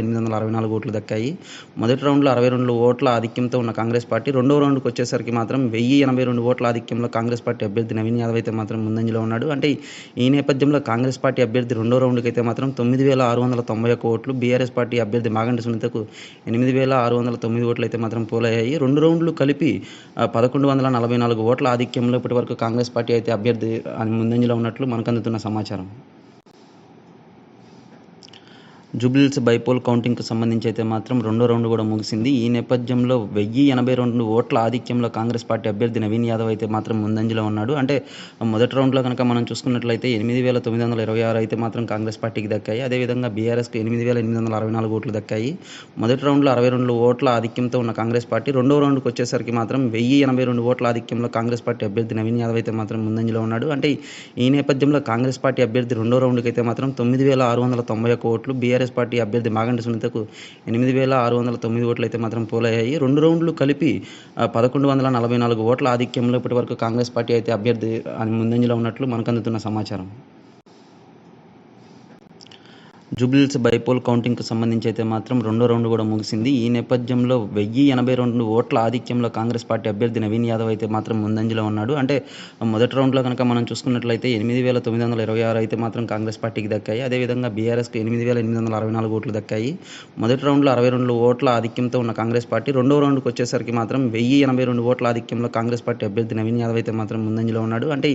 ఎనిమిది వందల అరవై నాలుగు ఓట్లు దక్కాయి. మొదటి రౌండ్లో అరవై రెండు ఓట్ల ఆధిక్యంతో ఉన్న కాంగ్రెస్ పార్టీ రెండవ రౌండ్కి వచ్చేసరికి మాత్రం వెయ్యి ఎనభై రెండు ఓట్ల ఆధిక్యంలో కాంగ్రెస్ పార్టీ అభ్యర్థి నవీన్ యాదవ్ అయితే మాత్రం ముందంజలో ఉన్నాడు. అంటే ఈ నేపథ్యంలో కాంగ్రెస్ పార్టీ అభ్యర్థి రెండో రౌండ్కి అయితే మాత్రం తొమ్మిది వేల ఆరు వందల తొంభై ఒక్క ఓట్లు బీఆర్ఎస్ పార్టీ అభ్యర్థి మాగంటి సునీతకు ఎనిమిది వేల ఆరు వందల తొమ్మిది ఓట్లు అయితే మాత్రం పోలయ్యాయి. రెండు రౌండ్లు కలిపి పదకొండు వందల నలభై నాలుగు ఓట్ల ఆధిక్యంలో ఇప్పటివరకు కాంగ్రెస్ పార్టీ అయితే అభ్యర్థి ముందంజలో ఉన్నట్లు మనకు అందుతున్న సమాచారం. జూబ్లీహిల్స్ బైపోల్ కౌంటింగ్కు సంబంధించి అయితే మాత్రం రెండో రౌండ్ కూడా ముగిసింది. ఈ నేపథ్యంలో వెయ్యి ఎనభై రెండు ఓట్ల ఆధిక్యంలో కాంగ్రెస్ పార్టీ అభ్యర్థి నవీన్ యాదవ్ అయితే మాత్రం ముందంజలో ఉన్నాడు. అంటే మొదటి రౌండ్లో కనుక మనం చూసుకున్నట్లయితే ఎనిమిది వేల తొమ్మిది వందల ఇరవై ఆరు అయితే మాత్రం కాంగ్రెస్ పార్టీకి దక్కాయి. అదేవిధంగా బీఆర్ఎస్కి ఎనిమిది వేల ఎనిమిది వందల అరవై నాలుగు ఓట్లు దక్కాయి. మొదటి రౌండ్లో అరవై రెండు ఓట్ల ఆధిక్యంతో ఉన్న కాంగ్రెస్ పార్టీ రెండో రౌండ్కి వచ్చేసరికి మాత్రం వెయ్యి ఎనభై రెండు ఓట్ల ఆధిక్యంలో కాంగ్రెస్ పార్టీ అభ్యర్థి నవీన్ యాదవ్ అయితే మాత్రం ముందంజలో ఉన్నాడు. అంటే ఈ నేపథ్యంలో కాంగ్రెస్ పార్టీ అభ్యర్థి రెండో రౌండ్కి అయితే మాత్రం తొమ్మిది వేల ఆరు వందల తొంభై ఒక్క ఓట్లు కాంగ్రెస్ పార్టీ అభ్యర్థి మాగంటి సునీతకు ఎనిమిది వేల ఆరు వందల తొమ్మిది ఓట్లు అయితే మాత్రం పోలయ్యాయి. రెండు రౌండ్లు కలిపి పదకొండు వందల నలభై నాలుగు ఓట్ల ఆధిక్యంలో ఇప్పటి వరకు కాంగ్రెస్ పార్టీ అయితే అభ్యర్థి ముందంజలో ఉన్నట్లు మనకు అందుతున్న సమాచారం. జూబ్లీహిల్స్ బైపోల్ కౌంటింగ్కు సంబంధించి అయితే మాత్రం రెండో రౌండ్ కూడా ముగిసింది. ఈ నేపథ్యంలో వెయ్యి ఎనభై రెండు ఓట్ల ఆధిక్యంలో కాంగ్రెస్ పార్టీ అభ్యర్థి నవీన్ యాదవ్ అయితే మాత్రం ముందంజలో ఉన్నాడు. అంటే మొదటి రౌండ్లో కనుక మనం చూసుకున్నట్లయితే ఎనిమిది వేల తొమ్మిది వందల ఇరవై ఆరు అయితే మాత్రం కాంగ్రెస్ పార్టీకి దక్కాయి. అదేవిధంగా బీఆర్ఎస్కి ఎనిమిది వేల ఎనిమిది వందల అరవై నాలుగు ఓట్లు దక్కాయి. మొదటి రౌండ్లో అరవై రెండు ఓట్ల ఆధిక్యంతో ఉన్న కాంగ్రెస్ పార్టీ రెండో రౌండ్కి వచ్చేసరికి మాత్రం వెయ్యి ఎనభై రెండు ఓట్ల ఆధిక్యంలో కాంగ్రెస్ పార్టీ అభ్యర్థి నవీన్ యాదవ్ అయితే మాత్రం ముందంజలో ఉన్నాడు. అంటే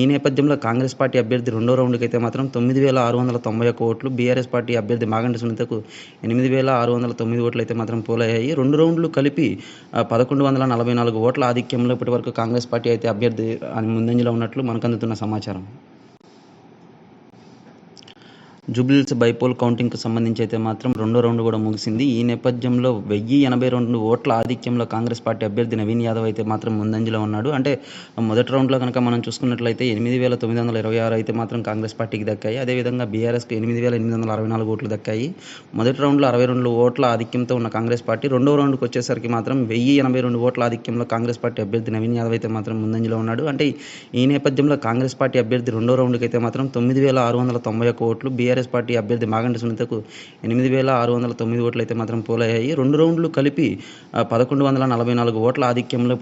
ఈ నేపథ్యంలో కాంగ్రెస్ పార్టీ అభ్యర్థి రెండో రౌండ్కి అయితే మాత్రం తొమ్మిది వేల ఆరు వందల తొంభై ఒక్క ఓట్లు కాంగ్రెస్ పార్టీ అభ్యర్థి మాగంటి సునీతకు ఎనిమిది వేల ఆరు వందల తొమ్మిది ఓట్లు అయితే మాత్రం పోలయ్యాయి. రెండు రౌండ్లు కలిపి పదకొండు వందల నలభై నాలుగు ఓట్ల ఆధిక్యంలో ఇప్పటి వరకు కాంగ్రెస్ పార్టీ అయితే అభ్యర్థి ముందంజలో ఉన్నట్లు మనకు అందుతున్న సమాచారం. జూబ్లీస్ బైపోల్ కౌంటింగ్కు సంబంధించి అయితే మాత్రం రెండో రౌండ్ కూడా ముగిసింది. ఈ నేపథ్యంలో వెయ్యి ఎనభై రెండు ఓట్ల ఆధిక్యంలో కాంగ్రెస్ పార్టీ అభ్యర్థి నవీన్ యాదవ్ అయితే మాత్రం ముందంజలో ఉన్నాడు. అంటే మొదటి రౌండ్లో కనుక మనం చూసుకున్నట్లయితే ఎనిమిది వేల తొమ్మిది వందల ఇరవై ఆరు అయితే మాత్రం కాంగ్రెస్ పార్టీకి దక్కాయి. అదేవిధంగా బీఆర్ఎస్కి ఎనిమిది వేల ఎనిమిది వందల అరవై నాలుగు ఓట్లు దక్కాయి. మొదటి రౌండ్లో అరవై రెండు ఓట్ల ఆధిక్యంతో ఉన్న కాంగ్రెస్ పార్టీ రెండో రౌండ్కి వచ్చేసరికి మాత్రం వెయ్యి ఎనభై రెండు ఓట్ల ఆధిక్యంలో కాంగ్రెస్ పార్టీ అభ్యర్థి నవీన్ యాదవ్ అయితే మాత్రం ముందంజలో ఉన్నాడు. అంటే ఈ నేపథ్యంలో కాంగ్రెస్ పార్టీ అభ్యర్థి రెండో రౌండ్కి అయితే మాత్రం తొమ్మిది వేల ఆరు వందల తొంభై ఒక్క ఓట్లు బీఆర్ఎస్ పార్టీ అభ్యర్థి మాగంటి సునీతకు ఎనిమిది వేల ఆరు వందల తొమ్మిది ఓట్లు అయితే మాత్రం పోలయ్యాయి. రెండు రౌండ్లు కలిపి పదకొండు వందల నలభై నాలుగు ఓట్ల ఆధిక్యంలో